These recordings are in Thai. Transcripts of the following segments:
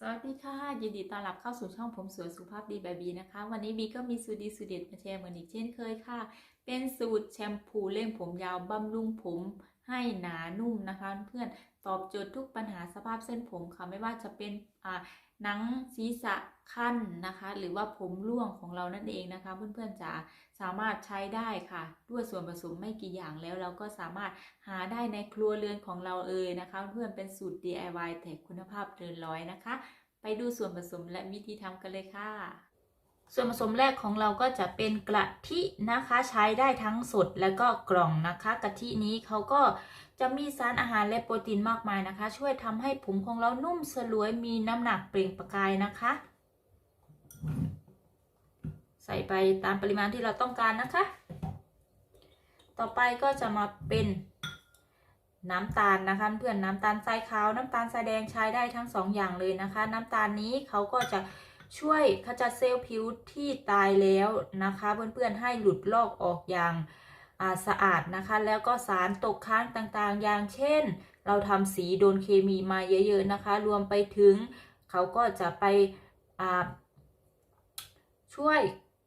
สวัสดีค่ะ ยินดีต้อนรับเข้าสู่ช่องผมสวยสุภาพดีแบบบีนะคะ วันนี้บีก็มีสูตรดีสูตรเด็ดมาแชร์เหมือนอีกเช่นเคยค่ะ เป็นสูตรแชมพูเล่งผมยาวบำรุงผม ให้หนานุ่มนะคะเพื่อนตอบโจทย์ทุกปัญหาสภาพเส้นผมค่ะไม่ว่าจะเป็นอ่าหนังศีรษะขั้นนะคะ หรือว่าผมร่วงของเรานั่นเองนะคะ เพื่อนๆจะสามารถใช้ได้ค่ะ ด้วยส่วนผสมไม่กี่อย่างแล้วเราก็สามารถหาได้ในครัวเรือนของเราเอยนะคะ เพื่อนเป็นสูตร DIY แต่คุณภาพเกินร้อยนะคะ ไปดูส่วนผสมและวิธีทำกันเลยค่ะ ส่วนผสมแรกของเราก็จะเป็นกะทินะคะ ใช้ได้ทั้งสดแล้วก็กล่องนะคะกะทินี้เขาก็จะมีสารอาหารและโปรตีนมากมายนะคะ ช่วยทำให้ผมของเรานุ่มสลวยมีน้ำหนักเปล่งประกายนะคะ ใส่ไปตามปริมาณที่เราต้องการนะคะ ต่อไปก็จะมาเป็นน้ำตาลนะคะเพื่อนน้ำตาลทรายขาวน้ำตาลทรายแดงใช้ได้ทั้งสองอย่างเลยนะคะ น้ำตาลนี้เขาก็จะ ช่วยขจัดเซลล์ผิวที่ตายแล้วนะคะเพื่อนๆให้หลุดลอกออกอย่างาสะอาดนะคะ แล้วก็สารตกค้างต่างๆ อย่างเช่น เราทำสีโดนเคมีมาเยอะๆนะคะ รวมไปถึงเขาก็จะไปช่วย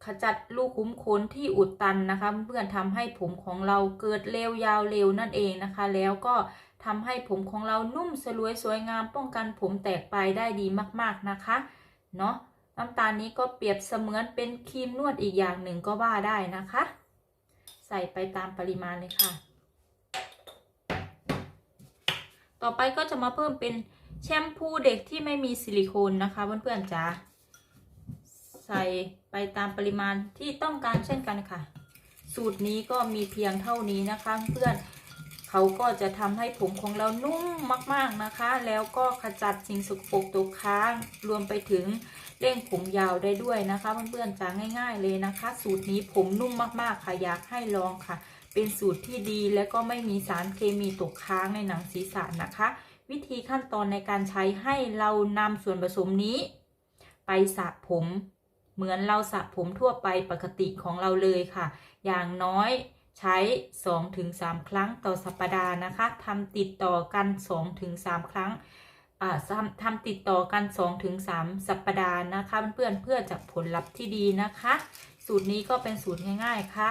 ขจัดรูขุมขนที่อุดตันนะคะ เพื่อนๆทำให้ผมของเราเกิดเร็วยาวเร็วนั่นเองนะคะ แล้วก็ทำให้ผมของเรานุ่มสลวยสวยงามป้องกันผมแตกไปได้ดีมากๆนะคะ เนาะ น้ำตาลนี้ก็เปรียบเสมือนเป็นครีมนวดอีกอย่างหนึ่งก็ว่าได้นะคะ ใส่ไปตามปริมาณเลยค่ะ ต่อไปก็จะมาเพิ่มเป็นแชมพูเด็กที่ไม่มีซิลิโคนนะคะเพื่อนๆจ๋าใส่ไปตามปริมาณที่ต้องการเช่นกันค่ะ สูตรนี้ก็มีเพียงเท่านี้นะคะเพื่อน เขาก็จะทำให้ผมของเรานุ่มมากๆนะคะ แล้วก็ขจัดสิ่งสกปรกตกค้าง รวมไปถึงเร่งผมยาวได้ด้วยนะคะเพื่อนๆจ๋าง่าย ๆ เลยนะคะ สูตรนี้ผมนุ่มมากๆค่ะอยากให้ลองค่ะ เป็นสูตรที่ดีและก็ไม่มีสารเคมีตกค้างในหนังศีรษะนะคะ วิธีขั้นตอนในการใช้ให้เรานำส่วนผสมนี้ ไปสระผม เหมือนเราสระผมทั่วไปปกติของเราเลยค่ะ อย่างน้อย ใช้ 2-3 ครั้งต่อสัปดาห์นะคะทำติดต่อกัน 2-3 ครั้งอ่าทำทำติดต่อกัน 2-3 สัปดาห์นะคะเพื่อนๆเพื่อจะผลลัพธ์ที่ดีนะคะ สูตรนี้ก็เป็นสูตรง่าย ๆค่ะ